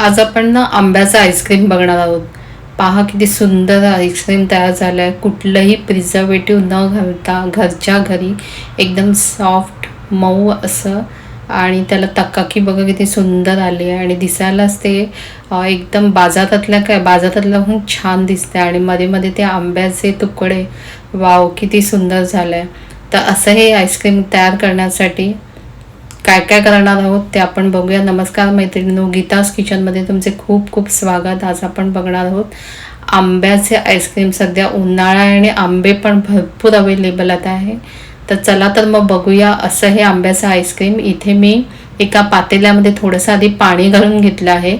आज आपण ना आंब्याचं आईस्क्रीम बघणार आहोत. पहा किती सुंदर आईस्क्रीम तयार झालं आहे कुठलंही प्रिझर्वेटिव्ह न घालता घरच्या घरी एकदम सॉफ्ट मऊ असं आणि त्याला तक्काकी बघा किती सुंदर आली आहे. आणि दिसायलाच ते एकदम बाजारातल्या काय बाजारातल्याहून छान दिसते आणि मध्ये मध्ये ते आंब्याचे तुकडे. वाव किती सुंदर झालं आहे तर असं हे आईस्क्रीम तयार करण्यासाठी काय काय करणार आहोत ते आपण बघूया. नमस्कार मैत्रिणींनो गीतास किचनमध्ये तुमचे खूप खूप स्वागत. आज आपण बघणार आहोत आंब्याचे आईस्क्रीम सध्या उन्हाळा आणि आंबे पण भरपूर अवेलेबल आता आहे. तर चला तर मग बघूया असं हे आंब्याचं आईस्क्रीम इथे मी एका पातेल्यामध्ये थोडंसं आधी पाणी घालून घेतलं आहे.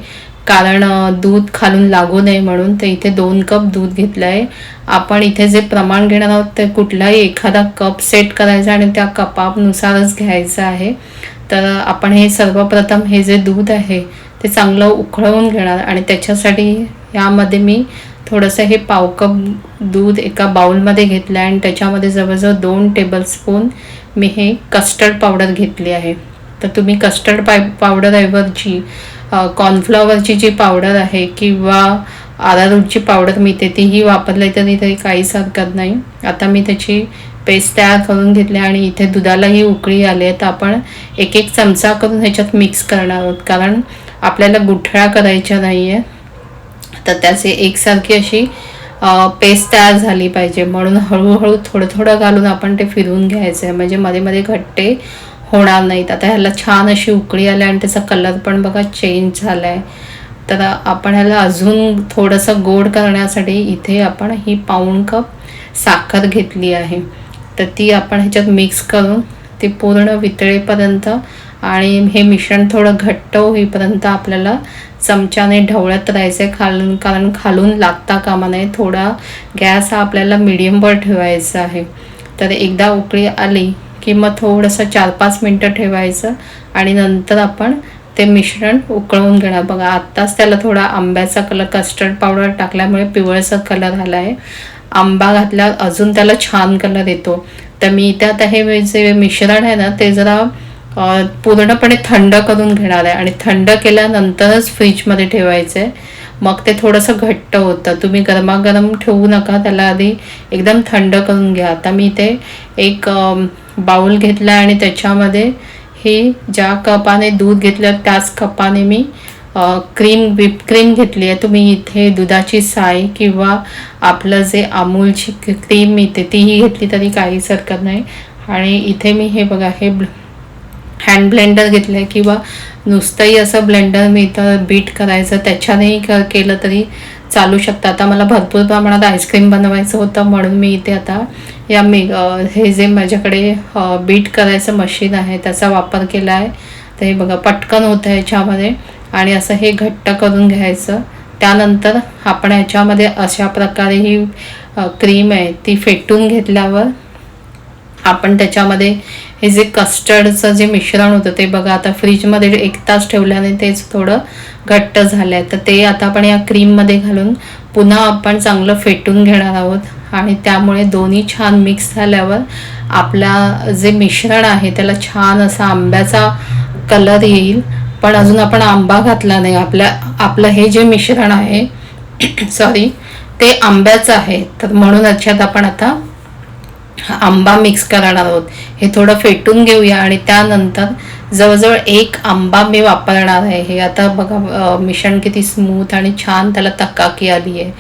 कारण दूध खालून लागू नये म्हणून तर इथे दोन कप दूध घेतलं आहे आपण इथे जे प्रमाण घेणार आहोत ते कुठलाही एखादा कप सेट करायचा आणि त्या कपानुसारच घ्यायचं आहे. तर आपण हे सर्वप्रथम हे जे दूध आहे ते चांगलं उकळवून घेणार आणि त्याच्यासाठी यामध्ये मी थोडंसं हे पाव कप दूध एका बाऊलमध्ये घेतलं आहे आणि त्याच्यामध्ये जवळजवळ दोन टेबलस्पून मी हे कस्टर्ड पावडर घेतली आहे. तर तुम्ही कस्टर्ड पाय पावडरऐवजी कॉर्नफ्लॉवरची जी पावडर आहे किंवा आरारूटची पावडर मिळते तीही वापरली तरी तरी काहीच हरकत नाही. आता मी त्याची पेस्ट तयार करून घेतली आणि इथे दुधालाही उकळी आली आहे. तर आपण एक एक चमचा करून ह्याच्यात मिक्स करणार आहोत. कारण आपल्याला गुठळ्या करायच्या नाही आहे तर त्याचे एकसारखी अशी पेस्ट तयार झाली पाहिजे. म्हणून हळूहळू थोडं थोडं घालून आपण ते फिरवून घ्यायचं आहे म्हणजे मध्ये मध्ये घट्टे होणार नाहीत. आता ह्याला छान अशी उकळी आली आणि त्याचा कलर पण बघा चेंज झाला आहे तर आपण ह्याला अजून थोडंसं गोड करण्यासाठी इथे आपण ही पाऊण कप साखर घेतली आहे. तर ती आपण ह्याच्यात मिक्स करून ती पूर्ण वितळेपर्यंत आणि हे मिश्रण थोडं घट्ट होईपर्यंत आपल्याला चमच्याने ढवळत राहायचं आहे खालून कारण खालून लागता कामा नये. थोडा गॅस हा आपल्याला मिडियमवर ठेवायचा आहे. तर एकदा उकळी आली की मग थोडंसं चार पाच मिनटं ठेवायचं आणि नंतर आपण ते मिश्रण उकळवून घेणार. बघा आत्ताच त्याला थोडा आंब्याचा कलर कस्टर्ड पावडर टाकल्यामुळे पिवळसा कलर आला आहे आंबा घातल्यावर अजून त्याला छान कलर येतो. तर मी इथे आता हे जे मिश्रण आहे ना ते जरा पूर्णपणे थंड करून घेणार आहे. आणि थंड केल्यानंतरच फ्रीजमध्ये ठेवायचं आहे मग ते थोडंसं घट्ट होतं. तुम्ही गरमागरम ठेवू नका. त्याला आधी एकदम थंड करून घ्या. आता मी ते एक बाउल घेतला आणि त्याच्यामध्ये हे ज्या कपाने दूध घेतलं त्याच कपाने मी क्रीम विप क्रीम घेतली आहे. तुम्ही इथे दुधाची साय किंवा आपलं जे अमूलची क्रीम मिळते तीही घेतली तरी काहीच हरकत नाही. आणि इथे मी हे बघा हे हँड ब्लेंडर घेतलं आहे किंवा नुसतंही असं ब्लेंडर मिळतं बीट करायचं त्याच्यानेही क केलं तरी चालू शकतं. आता मला भरपूर प्रमाणात आईस्क्रीम बनवायचं होतं म्हणून मी इथे आता या मी हे जे माझ्याकडे बीट करायचं मशीन आहे त्याचा वापर केला आहे. तर हे बघा पटकन होतं ह्याच्यामध्ये आणि असं हे घट्ट करून घ्यायचं. त्यानंतर आपण ह्याच्यामध्ये अशा प्रकारे ही क्रीम आहे ती फेटून घेतल्यावर आपण त्याच्यामध्ये हे जे कस्टर्डचं जे मिश्रण होतं ते बघा आता फ्रीजमध्ये एक तास ठेवल्याने तेच थोडं घट्ट झालं आहे तर ते आता आपण या क्रीममध्ये घालून पुन्हा आपण चांगलं फेटून घेणार आहोत. आणि त्यामुळे दोन्ही छान मिक्स झाल्यावर आपला जे मिश्रण आहे त्याला छान असा आंब्याचा कलर येईल. पण अजून आपण आंबा घातला नाही. आपल्या आपलं हे जे मिश्रण आहे सॉरी ते आंब्याचं आहे. तर म्हणून याच्यात आपण आता आंबा मिक्स करणार आहोत हे थोडं फेटून घेऊया आणि त्यानंतर जवळजवळ एक आंबा मी वापरणार आहे. हे आता बघा मिश्रण किती स्मूथ आणि छान त्याला तकाकी आली आहे.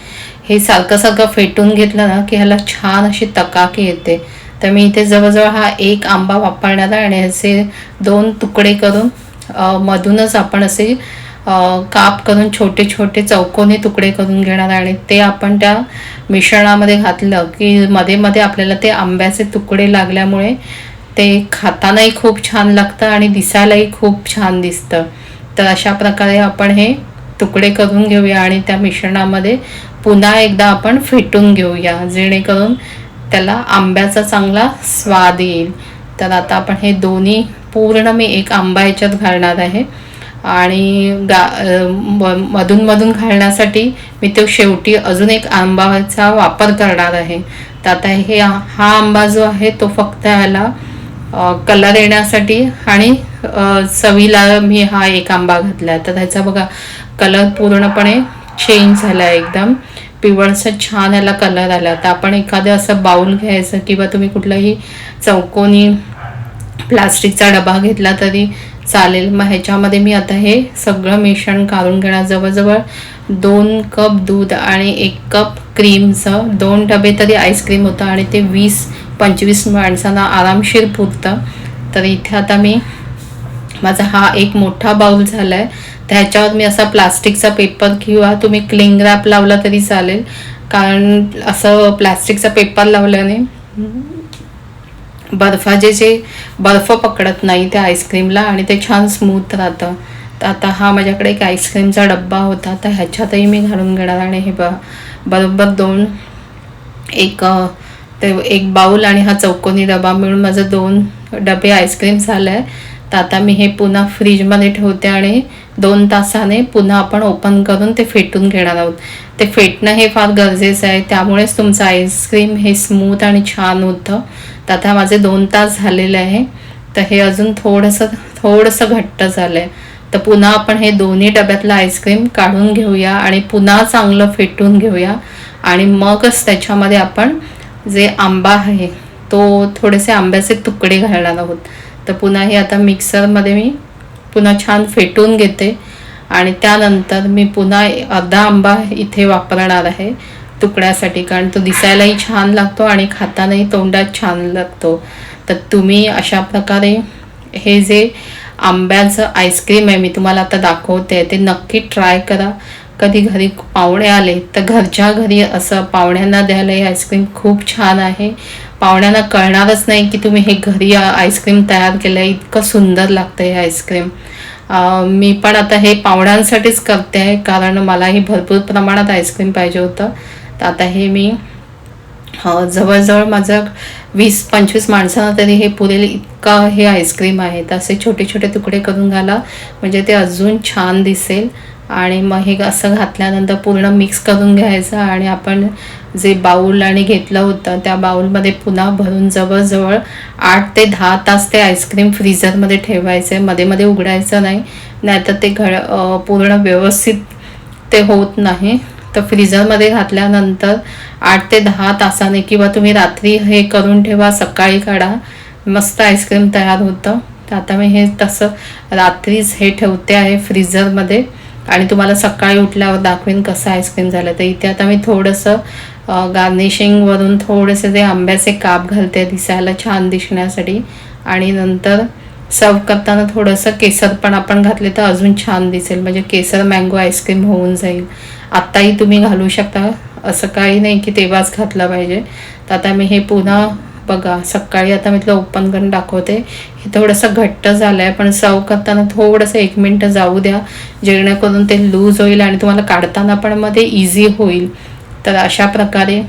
हे सारखं सारखं फेटून घेतलं ना की ह्याला छान अशी तकाकी येते. तर मी इथे जवळजवळ हा एक आंबा वापरणार आहे आणि ह्याचे दोन तुकडे करून मधूनच आपण असे काप करून छोटे छोटे चौकोनी तुकडे करून घेणार आणि ते आपण त्या मिश्रणामध्ये घातलं की मध्ये मध्ये आपल्याला ते आंब्याचे तुकडे लागल्यामुळे ते खातानाही खूप छान लागतं आणि दिसायलाही खूप छान दिसतं. तर अशा प्रकारे आपण हे तुकडे करून घेऊया आणि त्या मिश्रणामध्ये पुन्हा एकदा आपण फेटून घेऊया जेणेकरून त्याला आंब्याचा चांगला स्वाद येईल. तर आता आपण हे दोन्ही पूर्ण मी एक आंबा याच्यात घालणार आहे. आणि गा मधूनमधून म- घालण्यासाठी मी तो शेवटी अजून एक आंबाचा वापर करणार आहे. तर आता हे हा आंबा जो आहे तो फक्त ह्याला कलर येण्यासाठी आणि चवीला मी हा एक आंबा घातला तर त्याचा बघा कलर पूर्णपणे चेंज झाला आहे एकदम. पिवळसा छान याला कलर आला. तर आपण एखादं असं बाउल घ्यायचं किंवा तुम्ही कुठलाही चौकोनी प्लास्टिकचा डबा घेतला तरी चालेल. मग ह्याच्यामध्ये मी आता हे सगळं मिश्रण काढून घेणार. जवळजवळ दोन कप दूध आणि एक कप क्रीमचं. दोन डबे तरी आईस्क्रीम होतं आणि ते वीस पंचवीस माणसांना आरामशीर पुरतं. तर इथे आता मी माझा हा एक मोठा बाउल झाला आहे त्याच्यावर मी असा प्लास्टिकचा पेपर किंवा तुम्ही क्लिंग रॅप लावला तरी चालेल. कारण असं प्लास्टिकचा पेपर लावल्याने बर्फाचे जे बर्फ पकडत नाही त्या आईस्क्रीमला आणि ते छान स्मूथ राहतं. तर आता हा माझ्याकडे एक आईस्क्रीमचा डब्बा होता तर ह्याच्यातही मी घालून घेणार आणि हे ब बरोबर दोन एक ते एक बाऊल आणि हा चौकोनी डबा मिळून माझं दोन डबे आईस्क्रीम झालं आहे तर आता मी हे पुन्हा फ्रीजमध्ये ठेवते आणि दोन तासाने पुन्हा आपण ओपन करून ते फेटून घेणार आहोत. ते फेटणं हे फार गरजेचं आहे. त्यामुळेच तुमचं आईस्क्रीम हे स्मूथ आणि छान होतं. तर आता माझे दोन तास झालेले आहे. तर हे अजून थोडंसं थोडंसं घट्ट झालं आहे तर पुन्हा आपण हे दोन्ही डब्यातलं आईस्क्रीम काढून घेऊया आणि पुन्हा चांगलं फेटून घेऊया. आणि मगच त्याच्यामध्ये आपण जे आंबा आहे तो थोडेसे आंब्याचे तुकडे घालणार आहोत. तर पुन्हा हे आता मिक्सरमध्ये मी पुन्हा छान फेटून घेते. आणि त्यानंतर मी पुन्हा अर्धा आंबा इथे वापरणार आहे तुकड्यासाठी कारण तो दिसायलाही छान लागतो आणि खातानाही तोंडात छान लागतो. तर तुम्ही अशा प्रकारे हे जे आंब्याचं आईस्क्रीम आहे मी तुम्हाला आता दाखवते ते नक्की ट्राय करा. कधी घरी पाहुणे आले तर घरच्या घरी असं पाहुण्यांना द्यायला हे आईस्क्रीम खूप छान आहे. पाहुण्यांना कळणारच नाही की तुम्ही हे घरी आईस्क्रीम तयार केलं आहे इतकं सुंदर लागतं हे आईस्क्रीम मी पण आता हे पाहुण्यांसाठीच करते आहे कारण मलाही भरपूर प्रमाणात आईस्क्रीम पाहिजे होतं. तर आता हे मी जवळजवळ माझं वीस पंचवीस माणसांना तरी हे पुरेल इतका हे आईस्क्रीम आहे तर असे छोटे छोटे तुकडे करून घाला म्हणजे ते अजून छान दिसेल. आणि मग हे असं घातल्यानंतर पूर्ण मिक्स करून घ्यायचं आणि आपण जे बाऊल आणि घेतलं होतं त्या बाऊलमध्ये पुन्हा भरून जवळजवळ आठ ते दहा तास ते आईस्क्रीम फ्रीझरमध्ये ठेवायचं. आहे मध्ये मध्ये उघडायचं नाही नाहीतर ते घड पूर्ण व्यवस्थित ते होत नाही. तर फ्रीझरमध्ये घातल्यानंतर आठ ते दहा तासाने किंवा तुम्ही रात्री हे करून ठेवा सकाळी काढा. मस्त आईस्क्रीम तयार होतं. तर आता मी हे तसं रात्रीच हे ठेवते आहे फ्रीझरमध्ये. आणि तुम्हाला सकाळी उठल्यावर दाखवेन कसं आईस्क्रीम झालं. तर इथे आता मी थोडंसं गार्निशिंगवरून थोडेसे जे आंब्याचे काप घालते दिसायला छान दिसण्यासाठी. आणि नंतर सर्व करताना थोडंसं केसर पण आपण घातले तर अजून छान दिसेल. म्हणजे केसर मँगो आईस्क्रीम होऊन जाईल. आत्ताही तुम्ही घालू शकता. असं काही नाही की तेव्हाच घातलं पाहिजे. तर आता मी हे पुन्हा बघा सकाळी आता मी तुला ओपन करून दाखवते. हे थोडंसं घट्ट झालं आहे पण सर्व करताना थोडंसं एक मिनटं जाऊ द्या. जेणेकरून ते लूज होईल आणि तुम्हाला काढताना पण मध्ये इझी होईल. तर अशा प्रकारे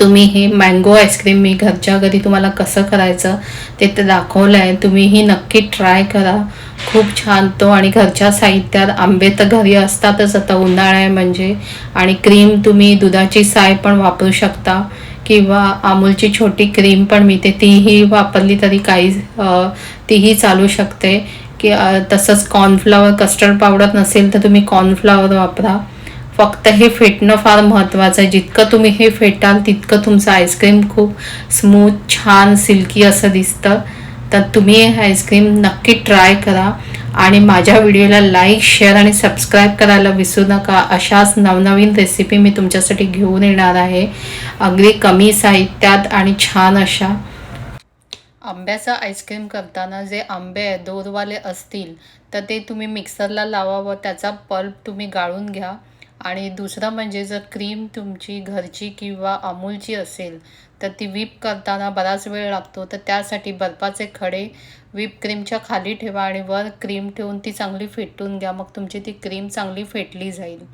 तुम्ही हे मँगो आईस्क्रीम मी घरच्या घरी तुम्हाला कसं करायचं ते तर दाखवलं आहे तुम्हीही नक्की ट्राय करा. खूप छान तो आणि घरच्या साहित्यात आंबे तर घरी असतातच. आता उन्हाळा आहे म्हणजे. आणि क्रीम तुम्ही दुधाची साय पण वापरू शकता. किंवा अमूलची छोटी क्रीम पण मिळते तीही वापरली तरी काही तीही चालू शकते. की तसंच कॉर्नफ्लॉवर कस्टर्ड पावडर नसेल तर तुम्ही कॉर्नफ्लॉवर वापरा. फक्त हे फेटणं फार महत्त्वाचं आहे. जितकं तुम्ही हे फेटाल तितकं तुमचं आईस्क्रीम खूप स्मूथ छान सिल्की असं दिसतं. तर तुम्ही हे आईस्क्रीम नक्की ट्राय करा. आणि माझ्या व्हिडिओला लाईक शेअर आणि सबस्क्राईब करायला विसरू नका. अशाच नवनवीन रेसिपी मी तुमच्यासाठी घेऊन येणार आहे. अगदी कमी साहित्यात आणि छान अशा. आंब्याचं आईस्क्रीम करताना जे आंबे दोरवाले असतील तर ते तुम्ही मिक्सरला लावावं. त्याचा पल्प तुम्ही गाळून घ्या. आणि दुसरं म्हणजे जर क्रीम तुमची घरची किंवा अमूलची असेल तर ती व्हीप करताना बराच वेळ लागतो. तर त्यासाठी बर्फाचे खडे व्हीप क्रीमच्या खाली ठेवा आणि वर क्रीम ठेवून ती चांगली फेटून घ्या. मग तुमची ती क्रीम चांगली फेटली जाईल.